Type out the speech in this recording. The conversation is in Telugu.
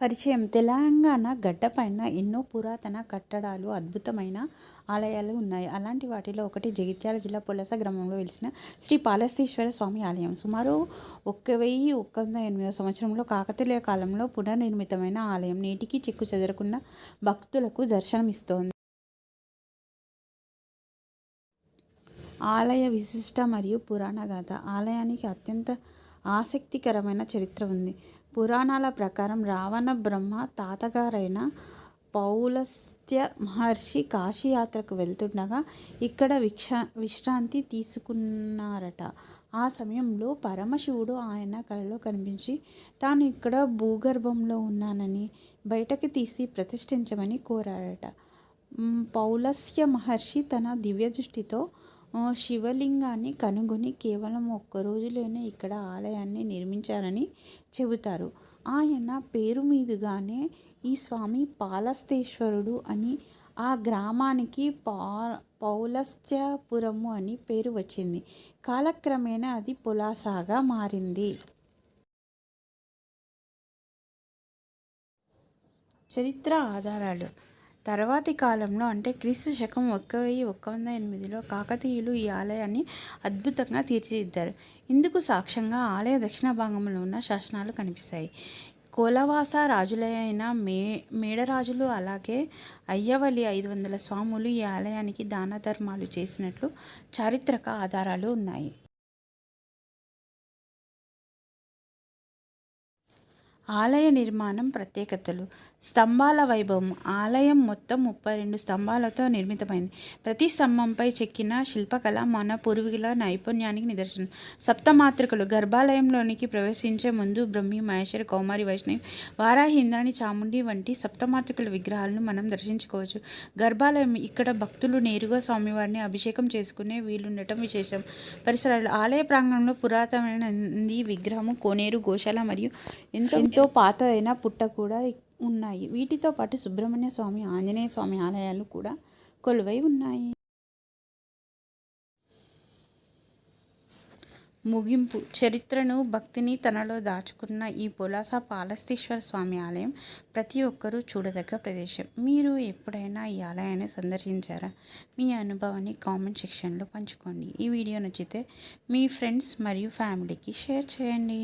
పరిచయం. తెలంగాణ గడ్డపైన ఎన్నో పురాతన కట్టడాలు అద్భుతమైన ఆలయాలు ఉన్నాయి. అలాంటి వాటిలో ఒకటి జగిత్యాల జిల్లా పులస గ్రామంలో వెలిసిన శ్రీ పాలస్తీశ్వర స్వామి ఆలయం. సుమారు ఒక్క వెయ్యి ఒక్క వంద ఎనిమిదో సంవత్సరంలో కాకతీయ కాలంలో పునర్నిర్మితమైన ఆలయం నేటికి చెక్కు చెదరకుండా భక్తులకు దర్శనమిస్తోంది. ఆలయ విశిష్ట మరియు పురాణ గాథ. ఆలయానికి అత్యంత ఆసక్తికరమైన చరిత్ర ఉంది. పురాణాల ప్రకారం రావణ బ్రహ్మ తాతగారైన పౌలస్త్య మహర్షి కాశీయాత్రకు వెళ్తుండగా ఇక్కడ విక్షా విశ్రాంతి తీసుకున్నారట. ఆ సమయంలో పరమశివుడు ఆయన కలలో కనిపించి తాను ఇక్కడ భూగర్భంలో ఉన్నానని బయటకు తీసి ప్రతిష్ఠించమని కోరాడట. పౌలస్య మహర్షి తన దివ్య దృష్టితో శివలింగాన్ని కనుగొని కేవలం ఒక్క రోజులోనే ఇక్కడ ఆలయాన్ని నిర్మించారని చెబుతారు. ఆయన పేరు మీదుగానే ఈ స్వామి పాలస్తేశ్వరుడు అని ఆ గ్రామానికి పా పౌలస్త్యపురము అని పేరు వచ్చింది. కాలక్రమేణా అది పులాసాగా మారింది. చరిత్ర ఆధారాలు. తర్వాతి కాలంలో అంటే క్రీస్తు శకం ఒక్క వెయ్యి ఒక్క వంద ఎనిమిదిలో కాకతీయులు ఈ ఆలయాన్ని అద్భుతంగా తీర్చిదిద్దారు. ఇందుకు సాక్ష్యంగా ఆలయ దక్షిణ భాగంలో ఉన్న శాసనాలు కనిపిస్తాయి. కోలవాస రాజులైన మే మేడరాజులు అలాగే అయ్యవల్లి ఐదు వందల స్వాములు ఈ ఆలయానికి దాన ధర్మాలు చేసినట్లు చారిత్రక ఆధారాలు ఉన్నాయి. ఆలయ నిర్మాణం ప్రత్యేకతలు. స్తంభాల వైభవం. ఆలయం మొత్తం ముప్పై రెండు స్తంభాలతో నిర్మితమైంది. ప్రతి స్తంభంపై చెక్కిన శిల్పకళ మన పూర్వీకుల నైపుణ్యానికి నిదర్శనం. సప్తమాతృకలు. గర్భాలయంలోనికి ప్రవేశించే ముందు బ్రహ్మి మహేశ్వరి కౌమారి వైష్ణవి వారాహి చాముండి వంటి సప్తమాతృకల విగ్రహాలను మనం దర్శించుకోవచ్చు. గర్భాలయం. ఇక్కడ భక్తులు నేరుగా స్వామివారిని అభిషేకం చేసుకునే వీలుండటం విశేషం. పరిసరాలు. ఆలయ ప్రాంగణంలో పురాతనమైన నంది విగ్రహము కోనేరు గోశాల మరియు ఎంతో ఎంతో పాతదైన పుట్ట కూడా ఉన్నాయి. వీటితో పాటు సుబ్రహ్మణ్య స్వామి ఆంజనేయ స్వామి ఆలయాలు కూడా కొలువై ఉన్నాయి. ముగింపు. చరిత్రను భక్తిని తనలో దాచుకున్న ఈ పులాస పాలస్తీశ్వర స్వామి ఆలయం ప్రతి ఒక్కరూ చూడదగ్గ ప్రదేశం. మీరు ఎప్పుడైనా ఈ ఆలయాన్ని సందర్శించారా? మీ అనుభవాన్ని కామెంట్ సెక్షన్లో పంచుకోండి. ఈ వీడియో నచ్చితే మీ ఫ్రెండ్స్ మరియు ఫ్యామిలీకి షేర్ చేయండి.